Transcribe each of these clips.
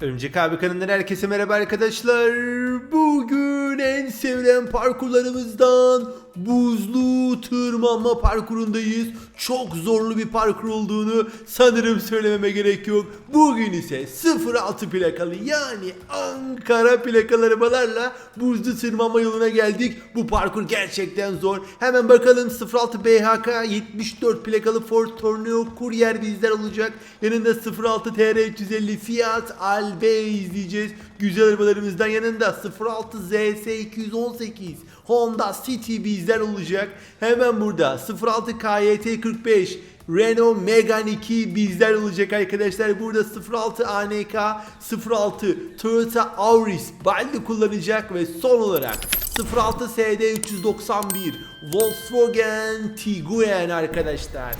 Örümcek abi kanalından herkese merhaba arkadaşlar. Bugün en sevilen parkurlarımızdan buzlu tırmanma parkurundayız. Çok zorlu bir parkur olduğunu sanırım söylememe gerek yok. Bugün ise 06 plakalı yani Ankara plakalı arabalarla buzlu tırmanma yoluna geldik. Bu parkur gerçekten zor. Hemen bakalım 06 BHK 74 plakalı Ford Tornado kuryer bizler olacak. Yanında 06 TR 350 Fiat Albe izleyeceğiz. Güzel arabalarımızdan yanında 06 ZS 218 Honda City bizler olacak. Hemen burada 06 KYT 45 Renault Megane 2 bizler olacak arkadaşlar. Burada 06 ANK 06 Toyota Auris Baldi kullanacak ve son olarak 06 SD 391 Volkswagen Tiguan arkadaşlar.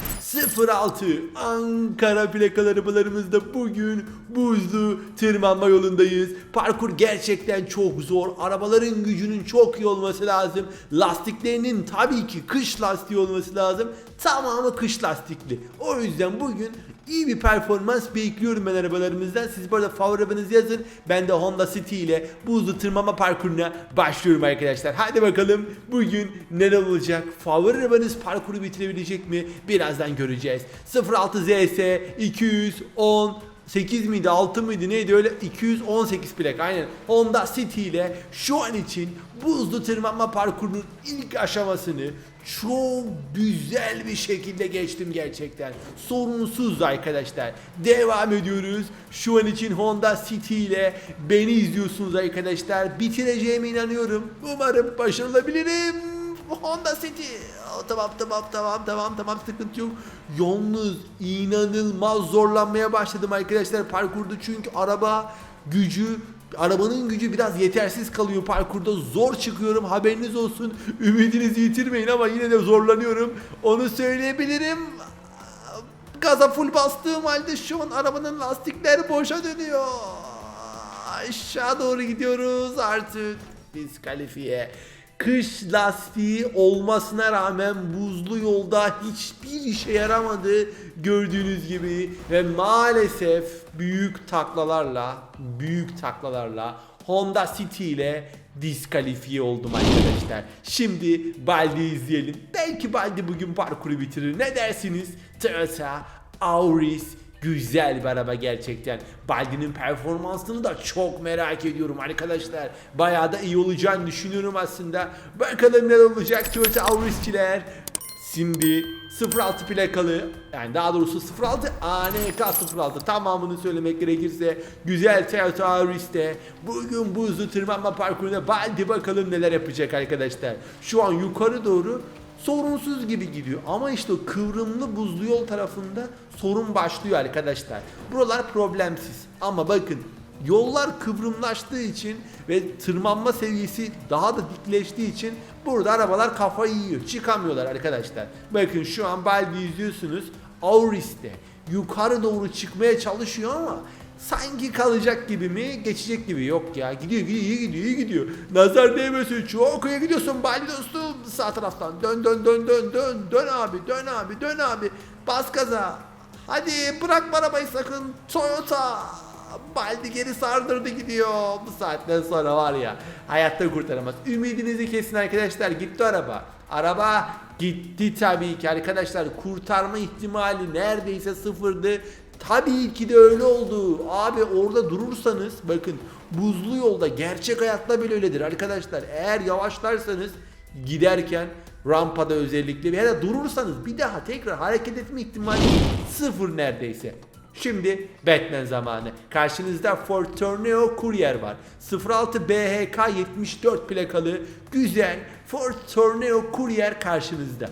06 Ankara plakalı arabalarımızda bugün buzlu tırmanma yolundayız. Parkur gerçekten çok zor. Arabaların gücünün çok iyi olması lazım. Lastiklerinin tabii ki kış lastiği olması lazım. Tamamı kış lastikli. O yüzden bugün iyi bir performans bekliyorum ben arabalarımızdan. Siz burada favori arabanızı yazın. Ben de Honda City ile buzlu tırmanma parkuruna başlıyorum arkadaşlar. Hadi bakalım bugün neler olacak? Favori arabanız parkuru bitirebilecek mi? Birazdan göreceğiz. 06 ZS 210 8 miydi 6 mıydı neydi öyle 218 plak aynen Honda City ile şu an için buzlu tırmanma parkurunun ilk aşamasını çok güzel bir şekilde geçtim gerçekten. Sorunsuz arkadaşlar. Devam ediyoruz. Şu an için Honda City ile beni izliyorsunuz arkadaşlar. Bitireceğime inanıyorum. Umarım başarılabilirim. Honda City. Aa, Tamam tamam tamam tamam tamam sıkıntı yok. Yalnız inanılmaz zorlanmaya başladım arkadaşlar parkurda çünkü araba gücü arabanın gücü biraz yetersiz kalıyor. Parkurda zor çıkıyorum. Haberiniz olsun. Ümidinizi yitirmeyin ama yine de zorlanıyorum. Onu söyleyebilirim. Gaza full bastığım halde şu an arabanın lastikleri boşa dönüyor. Aşağı doğru gidiyoruz. Artık diskalifiye Kış lastiği olmasına rağmen buzlu yolda hiçbir işe yaramadı gördüğünüz gibi ve maalesef büyük taklalarla büyük taklalarla Honda City ile diskalifiye oldum arkadaşlar. Şimdi Baldi izleyelim. Belki Baldi bugün parkuru bitirir. Ne dersiniz? Toyota Auris Güzel bir araba gerçekten. Baldi'nin performansını da çok merak ediyorum arkadaşlar. Bayağı da iyi olacağını düşünüyorum aslında. Bakalım ne olacak Toyota Auris'çiler. Şimdi 06 plakalı yani daha doğrusu 06 ANK 06 tamamını söylemek gerekirse güzel Toyota Auris'te bugün buzlu tırmanma parkuruna Baldi bakalım neler yapacak arkadaşlar. Şu an yukarı doğru sorunsuz gibi gidiyor. Ama işte o kıvrımlı buzlu yol tarafında sorun başlıyor arkadaşlar. Buralar problemsiz. Ama bakın yollar kıvrımlaştığı için ve tırmanma seviyesi daha da dikleştiği için burada arabalar kafayı yiyor. Çıkamıyorlar arkadaşlar. Bakın şu an Balbi izliyorsunuz. Auris'te yukarı doğru çıkmaya çalışıyor ama sanki kalacak gibi mi geçecek gibi. Yok ya gidiyor gidiyor iyi gidiyor iyi gidiyor. Nazar değmesin çok iyi gidiyorsun Bali dostum. Sağ taraftan. Dön dön dön dön dön. Dön abi dön abi dön abi. Bas gaza. Hadi bırakma arabayı sakın. Toyota. Baldi geri sardırdı gidiyor. Bu saatten sonra var ya hayatta kurtaramaz. Ümidinizi kesin arkadaşlar. Gitti araba. Araba gitti tabii ki arkadaşlar. Kurtarma ihtimali neredeyse sıfırdı Tabii ki de öyle oldu. Abi orada durursanız bakın buzlu yolda gerçek hayatta bile öyledir arkadaşlar. Eğer yavaşlarsanız giderken rampada özellikle ya da durursanız bir daha tekrar hareket etme ihtimali sıfır neredeyse. Şimdi Batman zamanı. Karşınızda Ford Tornado Courier var. 06 BHK 74 plakalı güzel Ford Tornado Courier karşınızda.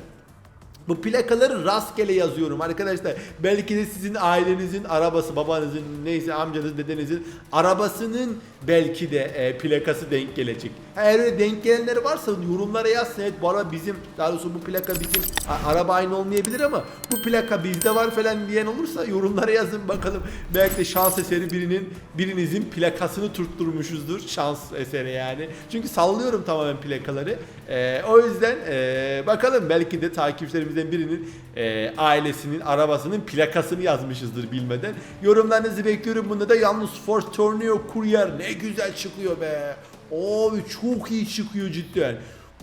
Bu plakaları rastgele yazıyorum arkadaşlar. Belki de sizin ailenizin arabası, babanızın, neyse amcanız, dedenizin arabasının belki de e, plakası denk gelecek. Eğer öyle denk gelenleri varsa yorumlara yazsın. Evet bu araba bizim, daha doğrusu bu plaka bizim. A- araba aynı olmayabilir ama bu plaka bizde var falan diyen olursa yorumlara yazın bakalım. Belki de şans eseri birinin birinizin plakasını tutturmuşuzdur. Şans eseri yani. Çünkü sallıyorum tamamen plakaları. E, o yüzden e, bakalım belki de takipçilerimiz kardeşlerimizden birinin e, ailesinin arabasının plakasını yazmışızdır bilmeden. Yorumlarınızı bekliyorum. Bunda da yalnız Ford Tornado Courier ne güzel çıkıyor be. Abi çok iyi çıkıyor cidden.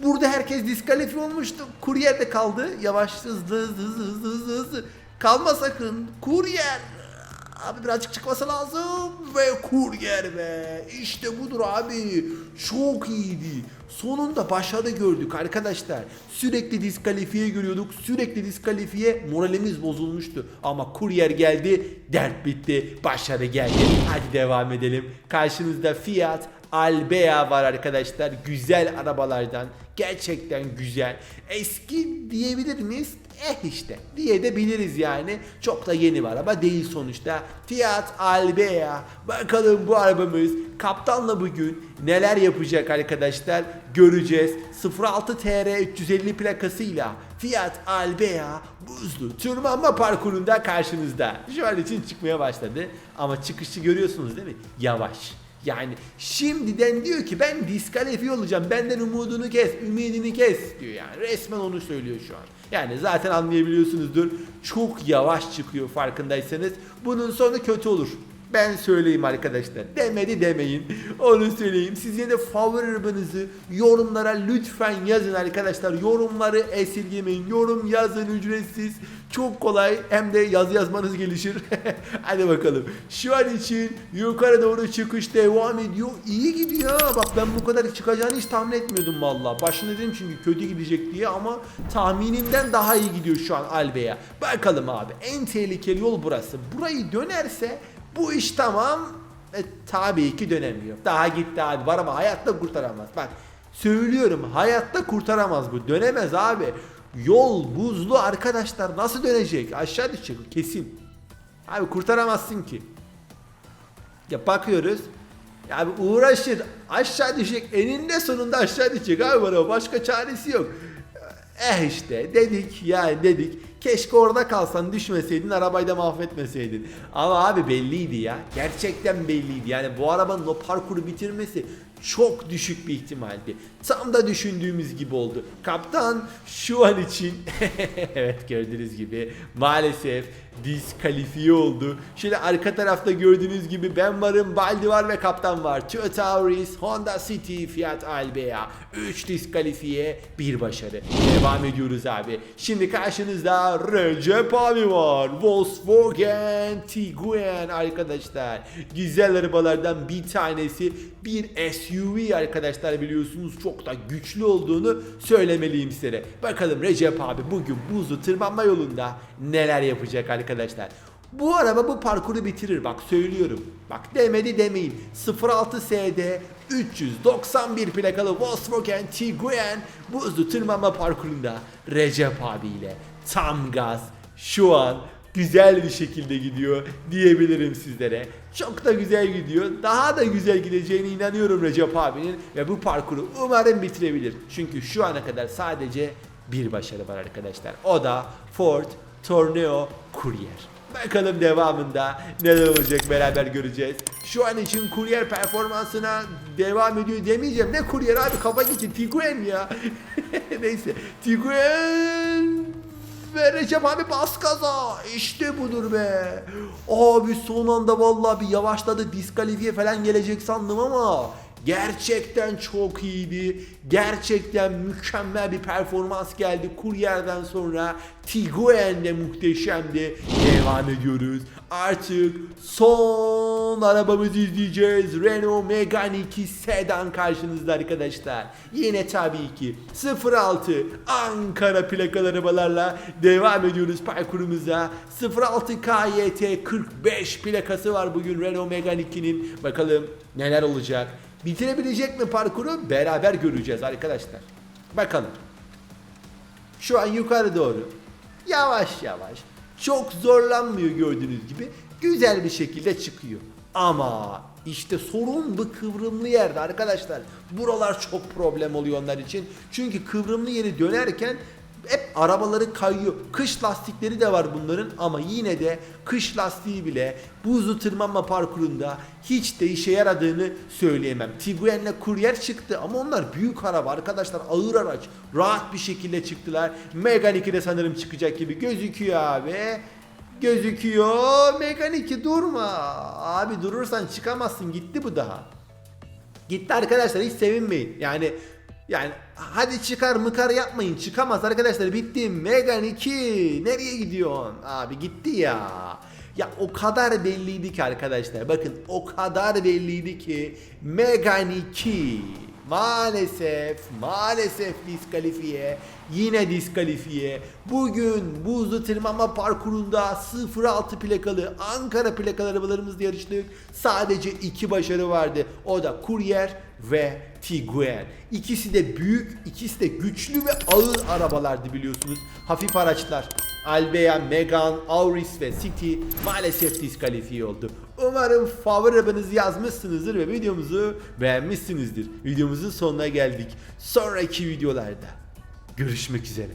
Burada herkes diskalifiye olmuştu. Kuryer de kaldı. Yavaş hızlı hızlı hızlı hızlı hızlı. Kalma sakın. Kuryer. Abi birazcık çıkması lazım. Ve kuryer be. İşte budur abi. Çok iyiydi. Sonunda başarı gördük arkadaşlar. Sürekli diskalifiye görüyorduk. Sürekli diskalifiye moralimiz bozulmuştu. Ama kuryer geldi. Dert bitti. Başarı geldi. Hadi devam edelim. Karşınızda Fiat Albea var arkadaşlar. Güzel arabalardan. Gerçekten güzel. Eski diyebilir miyiz? Eh işte diyebiliriz yani. Çok da yeni bir araba değil sonuçta. Fiat Albea. Bakalım bu arabamız kaptanla bugün neler yapacak arkadaşlar göreceğiz. 06 TR 350 plakasıyla Fiat Albea buzlu tırmanma parkurunda karşınızda. Şu an için çıkmaya başladı ama çıkışı görüyorsunuz değil mi? Yavaş. Yani şimdiden diyor ki ben diskalifiye olacağım. Benden umudunu kes, ümidini kes diyor yani. Resmen onu söylüyor şu an. Yani zaten anlayabiliyorsunuzdur. Çok yavaş çıkıyor farkındaysanız. Bunun sonu kötü olur. Ben söyleyeyim arkadaşlar. Demedi demeyin. Onu söyleyeyim. Siz yine de favori arabanızı yorumlara lütfen yazın arkadaşlar. Yorumları esirgemeyin. Yorum yazın ücretsiz. Çok kolay. Hem de yazı yazmanız gelişir. Hadi bakalım. Şu an için yukarı doğru çıkış devam ediyor. İyi gidiyor. Bak ben bu kadar çıkacağını hiç tahmin etmiyordum valla. Başında dedim çünkü kötü gidecek diye ama tahminimden daha iyi gidiyor şu an Albe'ye. Bakalım abi. En tehlikeli yol burası. Burayı dönerse bu iş tamam. E, tabii ki dönemiyor. Daha gitti abi var ama hayatta kurtaramaz. Bak söylüyorum hayatta kurtaramaz bu. Dönemez abi. Yol buzlu arkadaşlar nasıl dönecek? Aşağı düşecek kesin. Abi kurtaramazsın ki. Ya bakıyoruz. Ya abi uğraşır. Aşağı düşecek. Eninde sonunda aşağı düşecek abi bana. Başka çaresi yok. Eh işte dedik yani dedik. Keşke orada kalsan düşmeseydin arabayı da mahvetmeseydin. Ama abi belliydi ya. Gerçekten belliydi. Yani bu arabanın o parkuru bitirmesi çok düşük bir ihtimaldi. Tam da düşündüğümüz gibi oldu. Kaptan şu an için evet gördüğünüz gibi maalesef diskalifiye oldu. Şöyle arka tarafta gördüğünüz gibi ben varım, Baldi var ve kaptan var. Toyota Auris, Honda City, Fiat Albea. 3 diskalifiye, bir başarı. Devam ediyoruz abi. Şimdi karşınızda Recep abi var. Volkswagen Tiguan arkadaşlar. Güzel arabalardan bir tanesi. Bir SUV arkadaşlar biliyorsunuz çok da güçlü olduğunu söylemeliyim size. Bakalım Recep abi bugün buzlu tırmanma yolunda neler yapacak arkadaşlar. Bu araba bu parkuru bitirir bak söylüyorum. Bak demedi demeyin. 06 SD 391 plakalı Volkswagen Tiguan buzlu tırmanma parkurunda Recep abiyle tam gaz şu an güzel bir şekilde gidiyor diyebilirim sizlere. Çok da güzel gidiyor. Daha da güzel gideceğine inanıyorum Recep abinin ve bu parkuru umarım bitirebilir. Çünkü şu ana kadar sadece bir başarı var arkadaşlar. O da Ford Tornado Courier. Bakalım devamında neler olacak beraber göreceğiz. Şu an için kuryer performansına devam ediyor demeyeceğim. Ne kuryer abi kafa gitti. Tiguan ya. Neyse. Tiguan ve Recep abi bas gaza. İşte budur be. Abi son anda vallahi bir yavaşladı. Diskalifiye falan gelecek sandım ama gerçekten çok iyiydi. Gerçekten mükemmel bir performans geldi. Kuryer'den sonra Tiguan de muhteşemdi. Devam ediyoruz. Artık son arabamızı izleyeceğiz. Renault Megane 2 sedan karşınızda arkadaşlar. Yine tabii ki 06 Ankara plakalı arabalarla devam ediyoruz parkurumuza. 06 KYT 45 plakası var bugün Renault Megane 2'nin. Bakalım neler olacak. Bitirebilecek mi parkuru? Beraber göreceğiz arkadaşlar. Bakalım. Şu an yukarı doğru. Yavaş yavaş. Çok zorlanmıyor gördüğünüz gibi. Güzel bir şekilde çıkıyor. Ama işte sorun bu kıvrımlı yerde arkadaşlar. Buralar çok problem oluyor onlar için. Çünkü kıvrımlı yeri dönerken hep arabaları kayıyor. Kış lastikleri de var bunların ama yine de kış lastiği bile buzlu tırmanma parkurunda hiç de işe yaradığını söyleyemem. Tiguan'le kuryer çıktı ama onlar büyük araba arkadaşlar ağır araç. Rahat bir şekilde çıktılar. Megane 2 de sanırım çıkacak gibi gözüküyor abi. Gözüküyor. Megane 2 durma. Abi durursan çıkamazsın gitti bu daha. Gitti arkadaşlar hiç sevinmeyin. Yani yani hadi çıkar mıkar yapmayın. Çıkamaz arkadaşlar bitti. Megan 2 nereye gidiyorsun? Abi gitti ya. Ya o kadar belliydi ki arkadaşlar. Bakın o kadar belliydi ki Megan 2 maalesef maalesef diskalifiye. Yine diskalifiye. Bugün buzlu tırmanma parkurunda 06 plakalı Ankara plakalı arabalarımızla yarıştık. Sadece iki başarı vardı. O da Courier ve Tiguan. İkisi de büyük, ikisi de güçlü ve ağır arabalardı biliyorsunuz. Hafif araçlar. Albea, Megan, Auris ve City maalesef diskalifiye oldu. Umarım favori arabanızı yazmışsınızdır ve videomuzu beğenmişsinizdir. Videomuzun sonuna geldik. Sonraki videolarda görüşmek üzere.